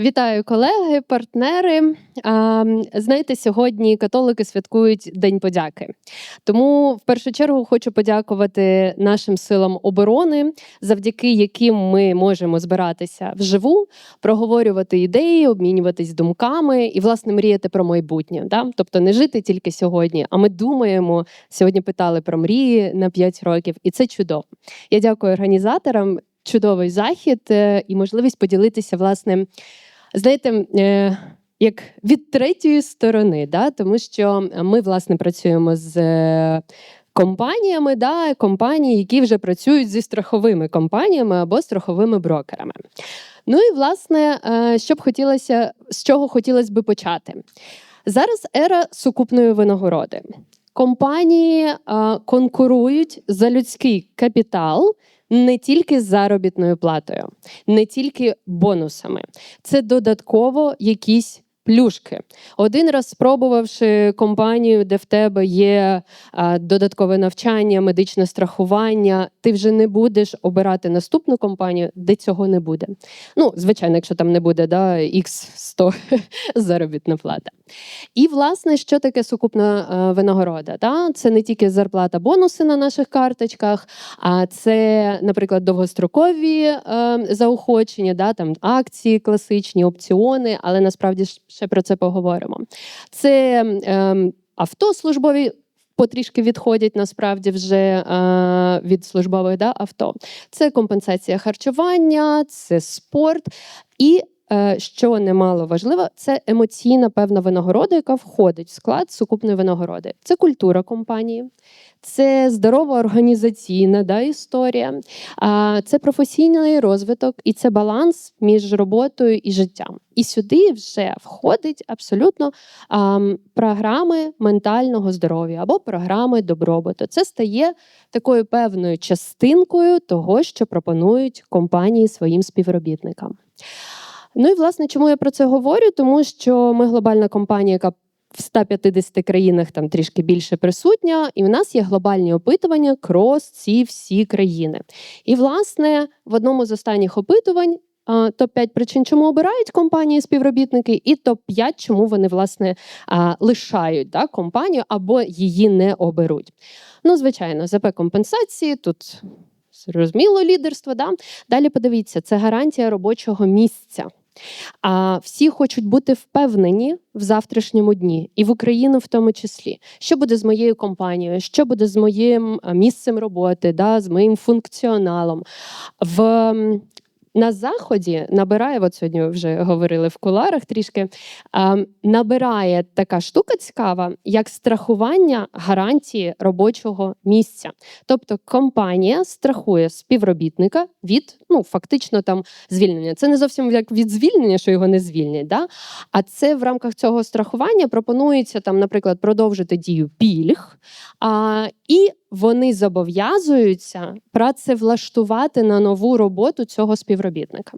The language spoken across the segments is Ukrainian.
Вітаю колеги, партнери. А, Знаєте, сьогодні католики святкують День подяки. Тому в першу чергу хочу подякувати нашим силам оборони, завдяки яким ми можемо збиратися вживу, проговорювати ідеї, обмінюватись думками і, власне, мріяти про майбутнє. Да? Тобто не жити тільки сьогодні, а ми думаємо. Сьогодні питали про мрії на 5 років, і це чудово. Я дякую організаторам. Чудовий захід е, і можливість поділитися власне знаєте, е, як від третьої сторони, да? тому що ми власне працюємо з. е, Компаніями, да, компанії, які вже працюють зі страховими компаніями або страховими брокерами. Ну і власне, е, що б хотілося, з чого хотілося би почати? Зараз ера сукупної винагороди. Компанії конкурують за людський капітал не тільки заробітною платою, не тільки бонусами. Це додатково якісь. Плюшки. Один раз спробувавши компанію, де в тебе є додаткове навчання, медичне страхування, ти вже не будеш обирати наступну компанію, де цього не буде. Ну, звичайно, якщо там не буде да, X100 заробітна плата. І, власне, що таке сукупна винагорода? Да? Це не тільки зарплата, бонуси на наших карточках, а це, наприклад, довгострокові заохочення, да? там акції класичні, опціони, але насправді ж ще про це поговоримо. Це е, автослужбові. Потрішки відходять насправді вже е, від службових да, авто. Це компенсація харчування, це спорт і що немало важливо, це емоційна певна винагорода, яка входить в склад сукупної винагороди. Це культура компанії, це здорова організаційна да, історія, це професійний розвиток і це баланс між роботою і життям. І сюди вже входить абсолютно а, програми ментального здоров'я або програми добробуту. Це стає такою певною частинкою того, що пропонують компанії своїм співробітникам. Ну і власне, чому я про це говорю? Тому що ми глобальна компанія, яка в 150 країнах там трішки більше присутня, і в нас є глобальні опитування крос ці всі країни. І, власне, в одному з останніх опитувань. Топ 5 причин, чому обирають компанії співробітники, і топ 5 чому вони власне лишають да, компанію або її не оберуть. Ну, звичайно, ЗП компенсації тут зрозуміло лідерство. Да? Далі подивіться, це гарантія робочого місця. А всі хочуть бути впевнені в завтрашньому дні, і в Україну в тому числі, що буде з моєю компанією, що буде з моїм місцем роботи, да, з моїм функціоналом. В на заході набирає, от сьогодні вже говорили в куларах трішки. Набирає така штука цікава, як страхування гарантії робочого місця. Тобто компанія страхує співробітника від ну фактично там звільнення. Це не зовсім як від звільнення, що його не звільнять. Да? А це в рамках цього страхування пропонується там, наприклад, продовжити дію пільг. А, І вони зобов'язуються працевлаштувати на нову роботу цього співробітника.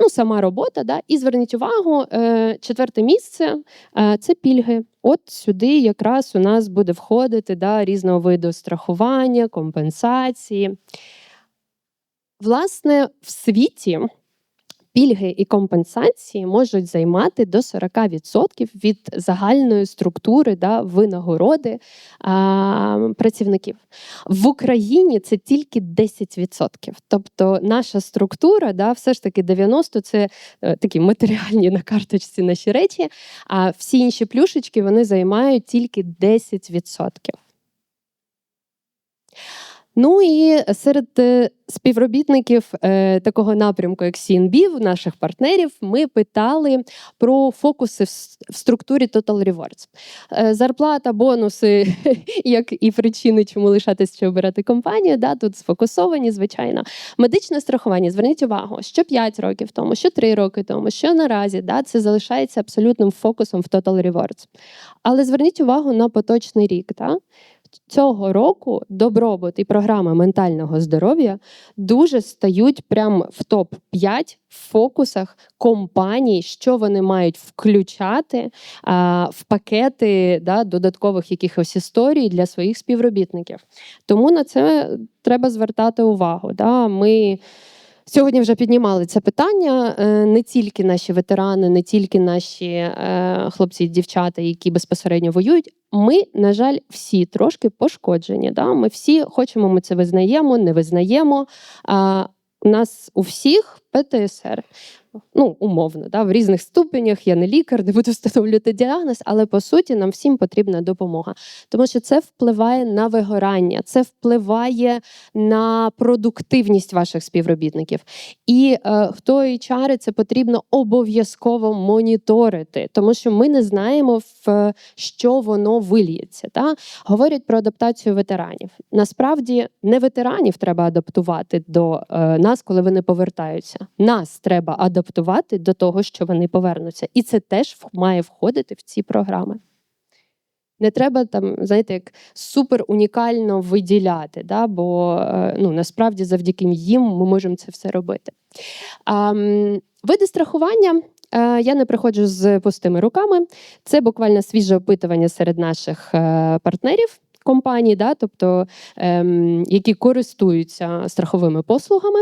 Ну, сама робота, да, і зверніть увагу, е, четверте місце е, це пільги. От сюди якраз у нас буде входити да, різного виду страхування, компенсації. Власне, в світі пільги і компенсації можуть займати до 40% від загальної структури да, винагороди а, працівників. В Україні це тільки 10%. Тобто наша структура, да, все ж таки 90% це е, такі матеріальні на карточці наші речі, а всі інші плюшечки вони займають тільки 10%. Ну і серед е, співробітників е, такого напрямку, як CNB, наших партнерів, ми питали про фокуси в структурі Total Rewards. Е, зарплата, бонуси, як і причини, чому лишатись чи обирати компанію. Да, Тут сфокусовані, звичайно. Медичне страхування. Зверніть увагу, що 5 років тому, що 3 роки тому, що наразі да, це залишається абсолютним фокусом в Total Rewards. Але зверніть увагу на поточний рік. Да? Цього року добробут і програма ментального здоров'я дуже стають прямо в топ 5 в фокусах компаній, що вони мають включати а, в пакети да, додаткових якихось історій для своїх співробітників. Тому на це треба звертати увагу. Да. Ми Сьогодні вже піднімали це питання. Е, Не тільки наші ветерани, не тільки наші е, хлопці і дівчата, які безпосередньо воюють. Ми, на жаль, всі трошки пошкоджені. Да? Ми всі хочемо, ми це визнаємо, не визнаємо. У нас у всіх ПТСР. Ну, умовно, да, в різних ступенях. Я не лікар, не буду встановлювати діагноз, але по суті нам всім потрібна допомога, тому що це впливає на вигорання, це впливає на продуктивність ваших співробітників. І е, хто HR, це потрібно обов'язково моніторити, тому що ми не знаємо в що воно вильється. Та? Говорять про адаптацію ветеранів. Насправді не ветеранів треба адаптувати до е, нас, коли вони повертаються. Нас треба адаптувати до того, що вони повернуться. І це теж має входити в ці програми. Не треба там, знаєте, як супер унікально виділяти, да? бо е, ну, насправді завдяки їм ми можемо це все робити. А, види страхування. е, Я не приходжу з пустими руками. Це буквально свіже опитування серед наших е, партнерів компаній, да, тобто ем, які користуються страховими послугами.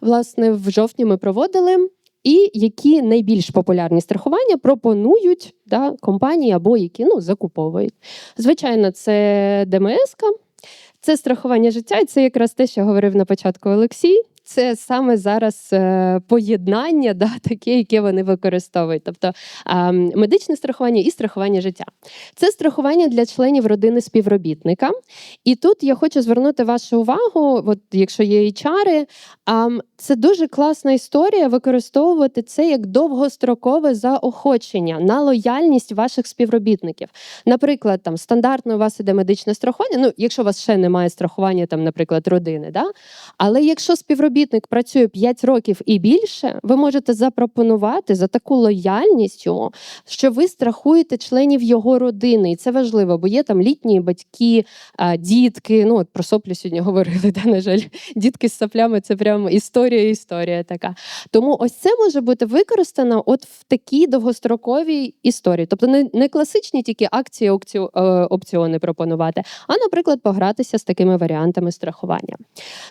Власне, в жовтні ми проводили. І які найбільш популярні страхування пропонують да, компанії або які ну, закуповують. Звичайно, це ДМС, це страхування життя, і це якраз те, що говорив на початку Олексій. Це саме зараз е, поєднання, да, таке, яке вони використовують. Тобто медичне страхування і страхування життя. Це страхування для членів родини співробітника. І тут я хочу звернути вашу увагу, от якщо є HR, ам, це дуже класна історія використовувати це як довгострокове заохочення на лояльність ваших співробітників. Наприклад, там стандартно у вас іде медичне страхування. Ну, якщо у вас ще немає страхування, там, наприклад, родини, да? але якщо співробітник працює 5 років і більше, ви можете запропонувати за таку лояльність йому, що ви страхуєте членів його родини, і це важливо, бо є там літні батьки, дітки. Ну от про соплі сьогодні говорили. Да, на жаль, дітки з соплями це прямо історія, історія така. Тому ось це може бути використано от в такій довгостроковій історії, тобто не, не класичні тільки акції, е, опціони пропонувати, а, наприклад, погратися з такими варіантами страхування.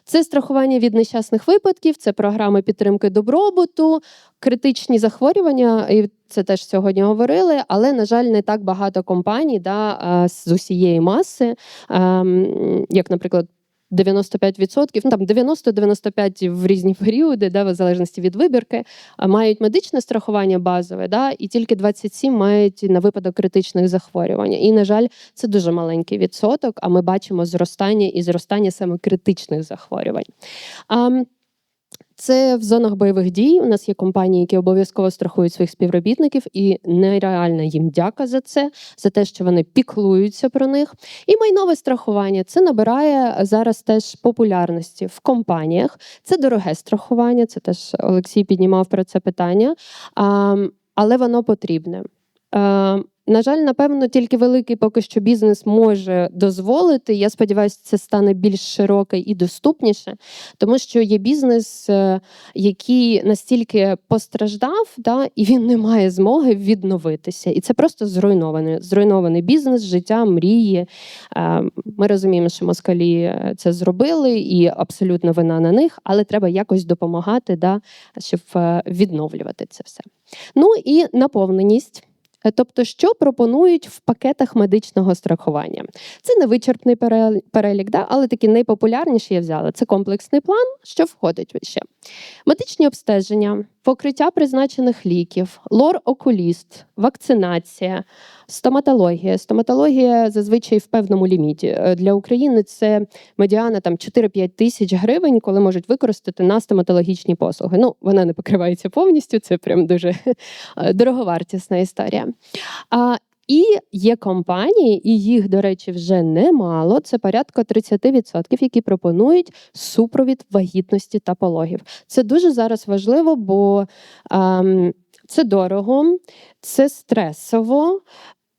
Це страхування від нещасних випадків, це програми підтримки добробуту, критичні захворювання, і це теж сьогодні говорили, але, на жаль, не так багато компаній да, з усієї маси, ем, як, наприклад, 95%, ну там 90-95 в різні періоди, да, в залежності від вибірки, мають медичне страхування базове, да, і тільки 27 мають на випадок критичних захворювань. І, на жаль, це дуже маленький відсоток, а ми бачимо зростання і зростання саме критичних захворювань. Це в зонах бойових дій. У нас є компанії, які обов'язково страхують своїх співробітників, і нереальна їм дяка за це, за те, що вони піклуються про них. І майнове страхування це набирає зараз теж популярності в компаніях. Це дороге страхування. Це теж Олексій піднімав про це питання, але воно потрібне. На жаль, напевно, тільки великий поки що бізнес може дозволити. Я сподіваюся, це стане більш широке і доступніше, тому що є бізнес, е, який настільки постраждав, да, і він не має змоги відновитися. І це просто зруйнований. Зруйнований бізнес, життя, мрії. Е, Ми розуміємо, що москалі е, це зробили, і абсолютно вина на них, але треба якось допомагати, да, щоб відновлювати це все. Ну і наповненість. Е, Тобто, що пропонують в пакетах медичного страхування? Це не вичерпний перелік, да? але такі найпопулярніші я взяла. Це комплексний план, що входить ще. Медичні обстеження, покриття призначених ліків, лор-окуліст, вакцинація, стоматологія. Стоматологія зазвичай в певному ліміті. Е, Для України це медіана там 4-5 тисяч гривень, коли можуть використати на стоматологічні послуги. Ну, вона не покривається повністю, це прям дуже е, дороговартісна історія. А, і є компанії, і їх, до речі, вже немало. Це порядка 30%, які пропонують супровід вагітності та пологів. Це дуже зараз важливо, бо ем, це дорого, це стресово.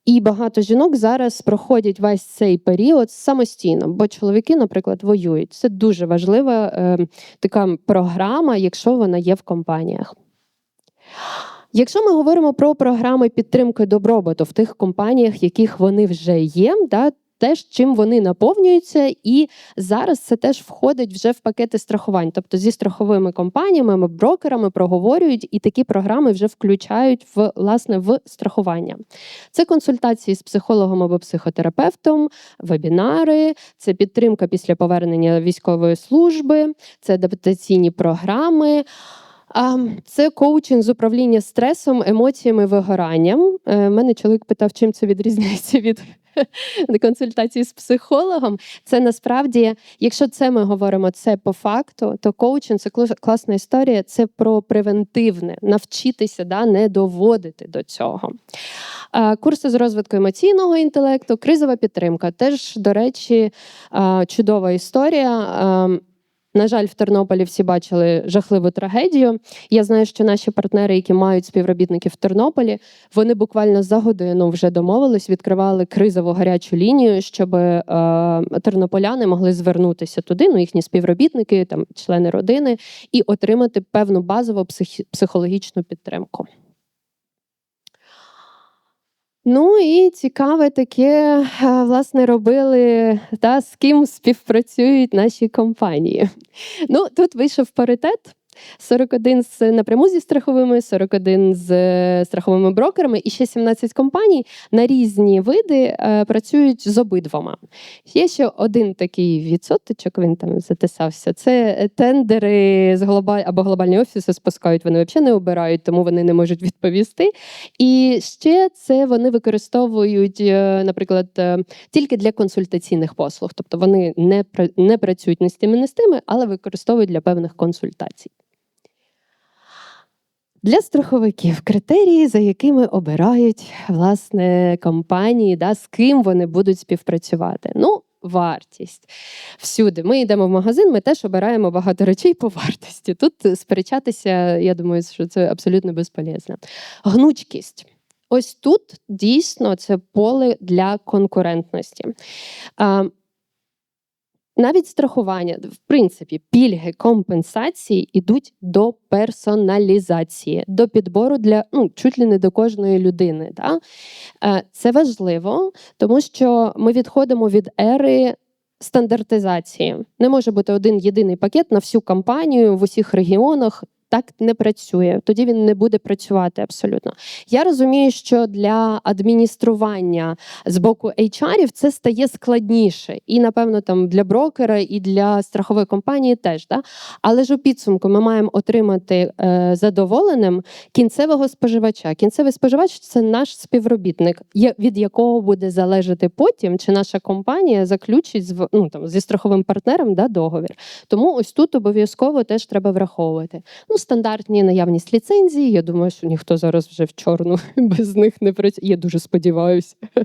І багато жінок зараз проходять весь цей період самостійно, бо чоловіки, наприклад, воюють. Це дуже важлива е, така програма, якщо вона є в компаніях. Якщо ми говоримо про програми підтримки добробуту в тих компаніях, яких вони вже є, да, теж чим вони наповнюються, і зараз це теж входить вже в пакети страхувань. Тобто зі страховими компаніями, брокерами проговорюють, і такі програми вже включають в власне в страхування. Це консультації з психологом або психотерапевтом, вебінари, це підтримка після повернення військової служби, це адаптаційні програми. Це коучинг з управління стресом, емоціями, вигоранням. Е, Мене чоловік питав, чим це відрізняється від консультації з психологом. Це насправді, якщо це ми говоримо це по факту, то коучинг це класна історія. Це про превентивне, навчитися, да, не доводити до цього. Курси з розвитку емоційного інтелекту, кризова підтримка. Теж, до речі, чудова історія. На жаль, в Тернополі всі бачили жахливу трагедію. Я знаю, що наші партнери, які мають співробітників в Тернополі, вони буквально за годину вже домовились, відкривали кризову гарячу лінію, щоб е, тернополяни могли звернутися туди, ну їхні співробітники, там члени родини, і отримати певну базову психологічну підтримку. Ну і цікаве таке, е, власне, робили, та, з ким співпрацюють наші компанії. Ну, тут вийшов паритет. 41 з напряму зі страховими, 41 з е, страховими брокерами, і ще 17 компаній на різні види е, працюють з обидвома. Є ще один такий відсоточок, він там затисався. Це тендери з глобаль... або глобальні офіси спускають, вони взагалі не обирають, тому вони не можуть відповісти. І ще це вони використовують, е, наприклад, тільки для консультаційних послуг. Тобто вони не, не працюють не з тими, не з тими, але використовують для певних консультацій. Для страховиків критерії, за якими обирають власне компанії, да, з ким вони будуть співпрацювати. Ну, вартість. Всюди ми йдемо в магазин, ми теж обираємо багато речей по вартості. Тут сперечатися, я думаю, що це абсолютно безполезно. Гнучкість. Ось тут дійсно це поле для конкурентності. Навіть страхування, в принципі, пільги, компенсації йдуть до персоналізації, до підбору для ну, чуть ли не до кожної людини. Да? Е, Це важливо, тому що ми відходимо від ери. Стандартизації не може бути один єдиний пакет на всю компанію в усіх регіонах. Так не працює, тоді він не буде працювати абсолютно. Я розумію, що для адміністрування з боку HR це стає складніше, і напевно там для брокера, і для страхової компанії теж. Да? Але ж у підсумку ми маємо отримати е, задоволеним кінцевого споживача. Кінцевий споживач це наш співробітник, від якого буде залежати потім, чи наша компанія заключить з ну, там, зі страховим партнером да, договір. Тому ось тут обов'язково теж треба враховувати. Ну, стандартні наявність ліцензії. Я думаю, що ніхто зараз вже в чорну без них не працює. Я дуже сподіваюся.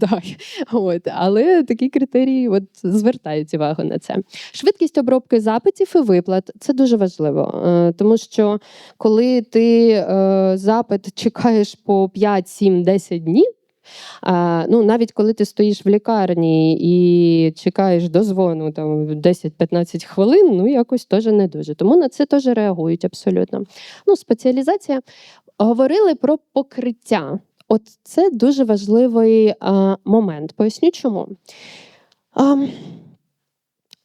Так, от, але такі критерії от, звертають увагу на це. Швидкість обробки запитів і виплат це дуже важливо, е, тому що коли ти е, запит чекаєш по 5, 7, 10 днів. Ну, навіть коли ти стоїш в лікарні і чекаєш дозвону там 10-15 хвилин, ну якось теж не дуже. Тому на це теж реагують абсолютно. Ну, спеціалізація. Говорили про покриття. От це дуже важливий а, момент. Поясню чому. А,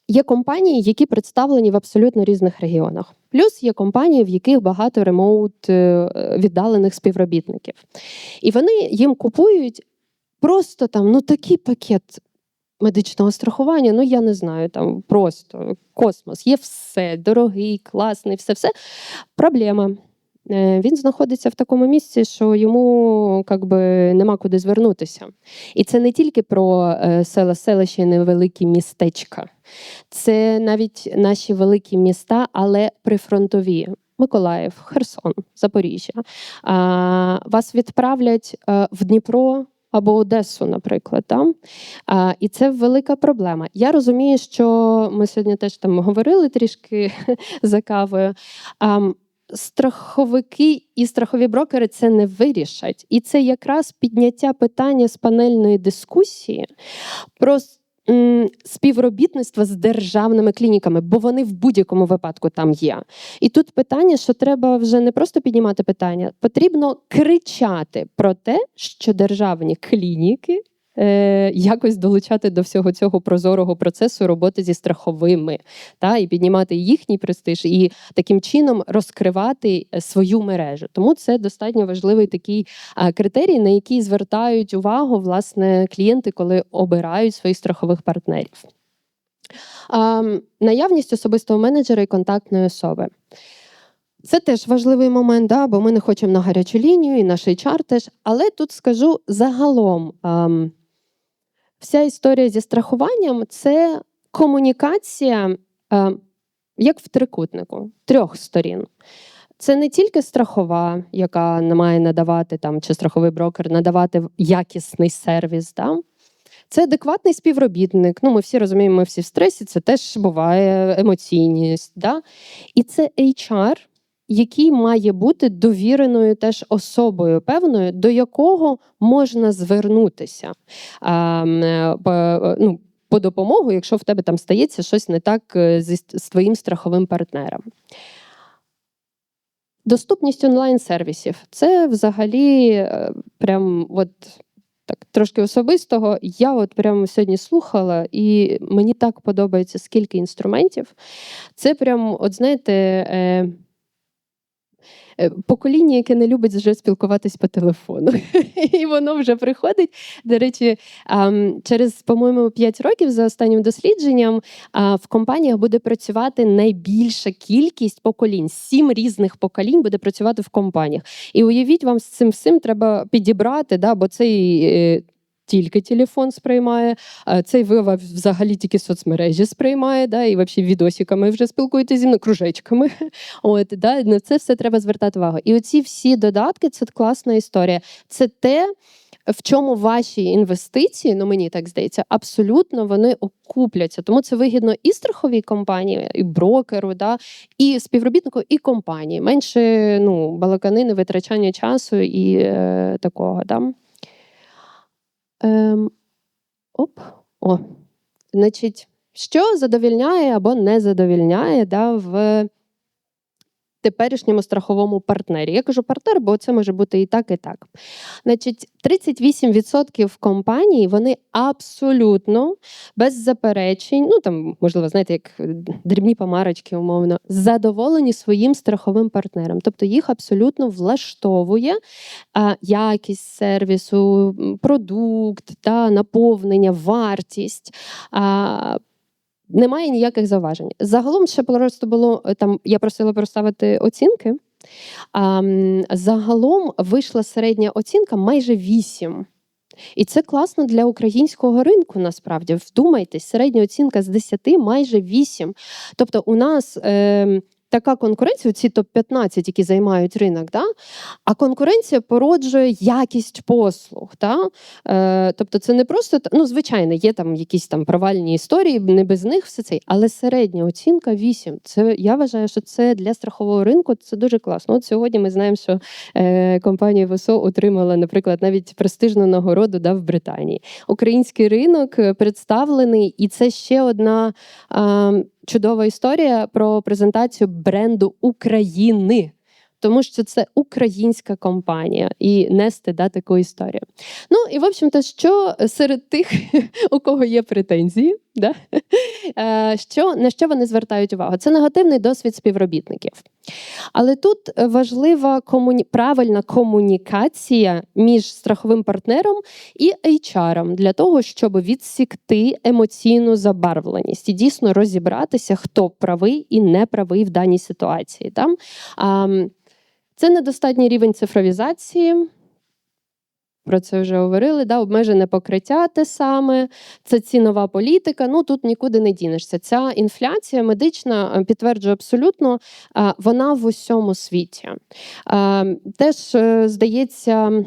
є компанії, які представлені в абсолютно різних регіонах. Плюс є компанії, в яких багато ремоут е, віддалених співробітників. І вони їм купують просто там ну такий пакет медичного страхування. Ну я не знаю, там просто космос. Є все дорогий, класний, все, все. Проблема. Е, Він знаходиться в такому місці, що йому как би, нема куди звернутися. І це не тільки про е, села, селища невеликі містечка, це навіть наші великі міста, але прифронтові. Миколаїв, Херсон, Запоріжжя. Вас відправлять е, в Дніпро або Одесу, наприклад. Там. І це велика проблема. Я розумію, що ми сьогодні теж там говорили трішки за кавою. Страховики і страхові брокери це не вирішать. І це якраз підняття питання з панельної дискусії про м, співробітництво з державними клініками, бо вони в будь-якому випадку там є. І тут питання, що треба вже не просто піднімати питання, потрібно кричати про те, що державні клініки е, якось долучати до всього цього прозорого процесу роботи зі страховими, та і піднімати їхній престиж, і таким чином розкривати е, свою мережу. Тому це достатньо важливий такий критерій, на який звертають увагу власне клієнти, коли обирають своїх страхових партнерів. Наявність особистого менеджера і контактної особи. Це теж важливий момент, да, бо ми не хочемо на гарячу лінію, і наш HR теж. Але тут скажу загалом, вся історія зі страхуванням це комунікація, ем, як в трикутнику, трьох сторін. Це не тільки страхова, яка має надавати там, чи страховий брокер надавати якісний сервіс. Да? Це адекватний співробітник. Ну, ми всі розуміємо, ми всі в стресі, це теж буває емоційність. Да? І це HR, який має бути довіреною теж особою, певною, до якого можна звернутися е, е, ну, по допомогу, якщо в тебе там стається щось не так е, зі, з твоїм страховим партнером. Доступність онлайн-сервісів це взагалі прям от так трошки особистого. Я от прямо сьогодні слухала, і мені так подобається, скільки інструментів. Це прям, от знаєте. Е, покоління, яке не любить вже спілкуватись по телефону. І воно вже приходить. До речі, через, по-моєму, 5 років за останнім дослідженням в компаніях буде працювати найбільша кількість поколінь. Сім різних поколінь буде працювати в компаніях. І уявіть, вам з цим всім треба підібрати, да, бо цей. Тільки телефон сприймає, цей вива взагалі тільки соцмережі сприймає, да, і взагалі відосиками вже спілкуєтеся зі мною, кружечками. От, да, На це все треба звертати увагу. І оці всі додатки це класна історія. Це те. В чому ваші інвестиції, ну мені так здається, абсолютно вони окупляться. Тому це вигідно і страховій компанії, і брокеру, да, і співробітнику, і компанії. Менше ну, балаканини, витрачання часу і е, такого. Да. Ем, Оп, о. Значить, що задовільняє або не задовільняє да, в теперішньому страховому партнері. Я кажу партнер, бо це може бути і так, і так. Значить, 38% компаній вони абсолютно без заперечень, ну там, можливо, знаєте, як дрібні помарочки, умовно, задоволені своїм страховим партнером. Тобто їх абсолютно влаштовує а, якість сервісу, продукт, та, наповнення, вартість. А, немає ніяких зауважень. Загалом ще просто було е, там. Я просила проставити оцінки. А, Загалом вийшла середня оцінка майже 8. І це класно для українського ринку. Насправді вдумайтесь, середня оцінка з 10 майже 8. Тобто, у нас. Е, така конкуренція, ці топ-15, які займають ринок, да? а конкуренція породжує якість послуг. Да? Е, Тобто, це не просто ну, звичайно, є там якісь там провальні історії, не без них все це, але середня оцінка 8. Це я вважаю, що це для страхового ринку це дуже класно. От сьогодні ми знаємо, що е, компанія ВСО отримала, наприклад, навіть престижну нагороду да, в Британії. Український ринок представлений, і це ще одна. Е, чудова історія про презентацію бренду України. Тому що це українська компанія і нести да, таку історію. Ну і в общем-то, що серед тих, у кого є претензії, да, е, що, на що вони звертають увагу? Це негативний досвід співробітників. Але тут важлива комуні... правильна комунікація між страховим партнером і HR для того, щоб відсікти емоційну забарвленість і дійсно розібратися, хто правий і не правий в даній ситуації. Там Це недостатній рівень цифровізації. Про це вже говорили, да, обмежене покриття те саме, це цінова політика. Ну тут нікуди не дінешся. Ця інфляція медична е, підтверджує абсолютно, е, вона в усьому світі. Е, теж здається,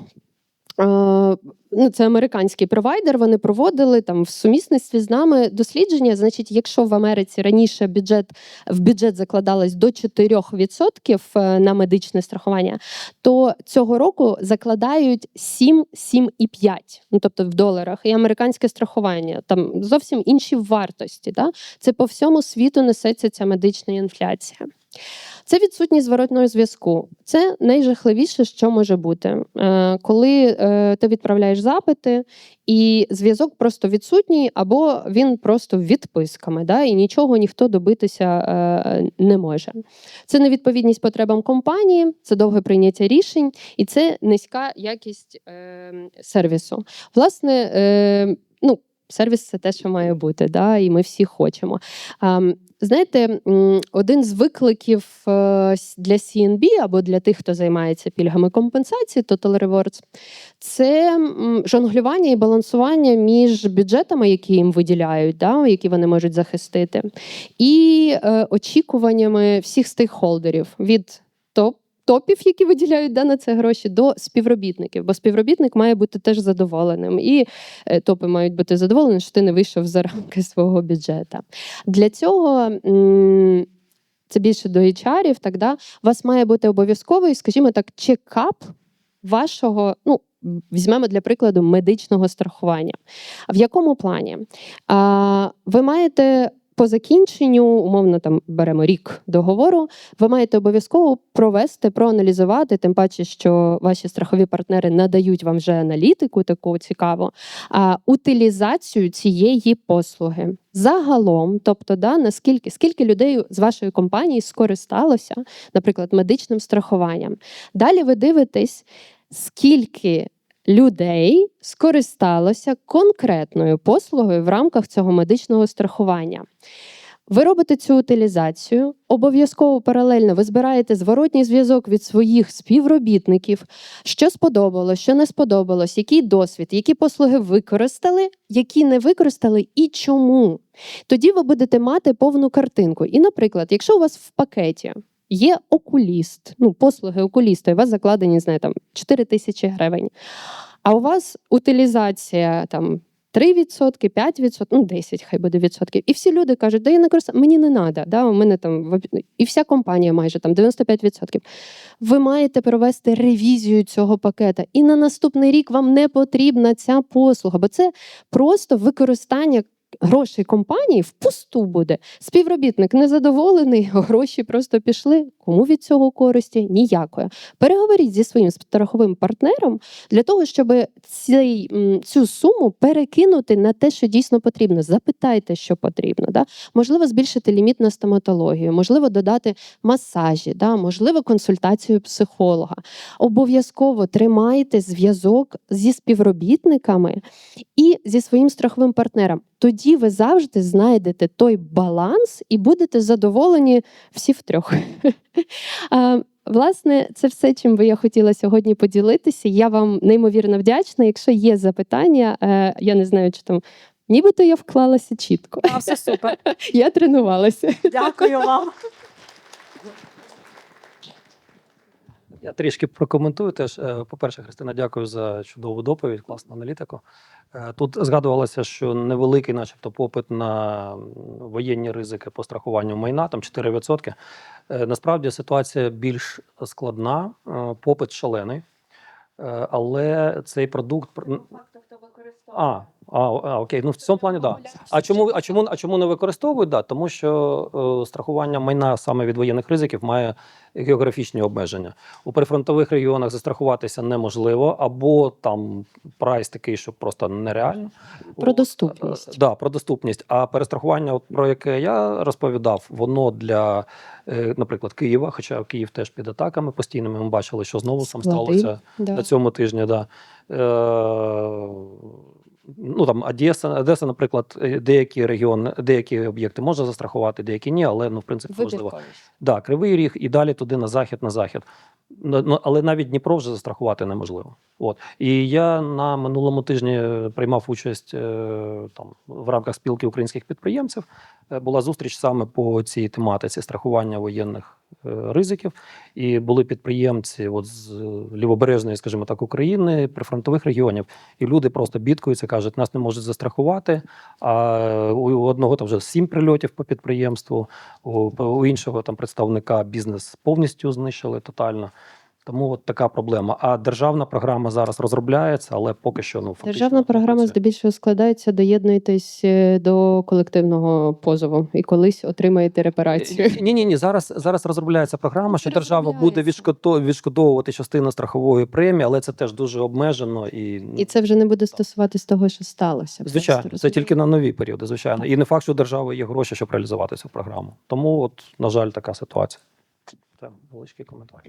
ну, це американський провайдер. Вони проводили там в сумісництві з нами дослідження. Значить, якщо в Америці раніше бюджет в бюджет закладалось до 4% е, на медичне страхування, то цього року закладають 7-7,5, ну тобто в доларах, і американське страхування там зовсім інші вартості. Да? Це по всьому світу несеться ця медична інфляція. Це відсутність зворотного зв'язку. Це найжахливіше, що може бути. Е, Коли е, ти відправляєш запити, і зв'язок просто відсутній, або він просто відписками, да, і нічого ніхто добитися е, не може. Це невідповідність потребам компанії, це довге прийняття рішень, і це низька якість е, сервісу. Власне, е, ну, сервіс це те, що має бути, да, і ми всі хочемо. Ем, Знаєте, один з викликів е, для CNB або для тих, хто займається пільгами компенсації, Total Rewards, це жонглювання і балансування між бюджетами, які їм виділяють, да, які вони можуть захистити, і е, очікуваннями всіх стейкхолдерів від топ. Топів, які виділяють да, на це гроші, до співробітників, бо співробітник має бути теж задоволеним, і е, топи мають бути задоволені, що ти не вийшов за рамки свого бюджету. Для цього це більше до HR, так, да, у вас має бути обов'язковий, скажімо так, чекап вашого, ну, візьмемо для прикладу медичного страхування. В якому плані? А, ви маєте. По закінченню, умовно, там беремо рік договору, ви маєте обов'язково провести, проаналізувати, тим паче, що ваші страхові партнери надають вам вже аналітику таку цікаву, а, утилізацію цієї послуги. Загалом, тобто, да, наскільки скільки людей з вашої компанії скористалося, наприклад, медичним страхуванням. Далі ви дивитесь, скільки людей скористалося конкретною послугою в рамках цього медичного страхування. Ви робите цю утилізацію, обов'язково паралельно ви збираєте зворотній зв'язок від своїх співробітників, що сподобалось, що не сподобалось, який досвід, які послуги використали, які не використали і чому. Тоді ви будете мати повну картинку. І, наприклад, якщо у вас в пакеті є окуліст, ну, послуги окуліста, і у вас закладені, не знаю, там 4 тисячі гривень, а у вас утилізація там. 3%, 5%, ну 10 хай буде відсотків. І всі люди кажуть, да я не користую, мені не треба. Да, у мене там і вся компанія майже там 95%. Ви маєте провести ревізію цього пакета. І на наступний рік вам не потрібна ця послуга, бо це просто використання грошей компанії впусту буде. Співробітник незадоволений, гроші просто пішли. Кому від цього користі? Ніякої. Переговоріть зі своїм страховим партнером для того, щоб цей, цю суму перекинути на те, що дійсно потрібно. Запитайте, що потрібно. Да? Можливо, збільшити ліміт на стоматологію, можливо, додати масажі, да? можливо, консультацію психолога. Обов'язково тримайте зв'язок зі співробітниками і зі своїм страховим партнером. Тоді ви завжди знайдете той баланс і будете задоволені всі втрьох. Власне, це все, чим би я хотіла сьогодні поділитися. Я вам неймовірно вдячна. Якщо є запитання, е, я не знаю, чи там нібито я вклалася чітко. А, все супер. Я тренувалася. Дякую вам. Я трішки прокоментую теж. Е, По-перше, Христина, дякую за чудову доповідь, класну аналітику. Е, Тут згадувалося, що невеликий, начебто, попит на воєнні ризики по страхуванню майна, там 4%. Е, Насправді ситуація більш складна, попит шалений, але цей продукт пр- а, а, а, окей. Ну в цьому плані так. Да. А чому, а чому, а чому не використовують? Да, тому що е, страхування майна саме від воєнних ризиків має географічні обмеження. У прифронтових регіонах застрахуватися неможливо, або там прайс такий, що просто нереально. Про доступність. е, Да, про доступність. А перестрахування, про яке я розповідав, воно для, е, наприклад, Києва, хоча Київ теж під атаками постійними. Ми бачили, що знову Склади. сталося Да. на цьому тижні. Да. Е, ну там Одеса, Одеса, наприклад, е, деякі регіони, деякі об'єкти можна застрахувати, деякі ні, але ну, в принципі, можливо. Да, Кривий Ріг і далі туди на захід, на захід. Ну, ну, але навіть Дніпро вже застрахувати неможливо. От. І я на минулому тижні приймав участь е, там, в рамках спілки українських підприємців. Е, Була зустріч саме по цій тематиці страхування воєнних ризиків. І були підприємці от з лівобережної, скажімо так, України, прифронтових регіонів. І люди просто бідкуються, кажуть, нас не можуть застрахувати. А у одного там вже сім прильотів по підприємству, у, у іншого там представника бізнес повністю знищили тотально. Тому от така проблема. А державна програма зараз розробляється, але поки що ну фактично Державна програма здебільшого складається, доєднуєтесь е, до колективного позову і колись отримаєте репарацію. Ні, ні, ні. Зараз зараз розробляється програма, що держава буде відшкодовувати частину страхової премії, але це теж дуже обмежено і, І це вже не буде стосуватись того, що сталося. звичайно, це тільки на нові періоди, звичайно. І не факт, що у держави є гроші, щоб реалізувати цю програму. Тому, от, на жаль, така ситуація. Це невеличкий коментар.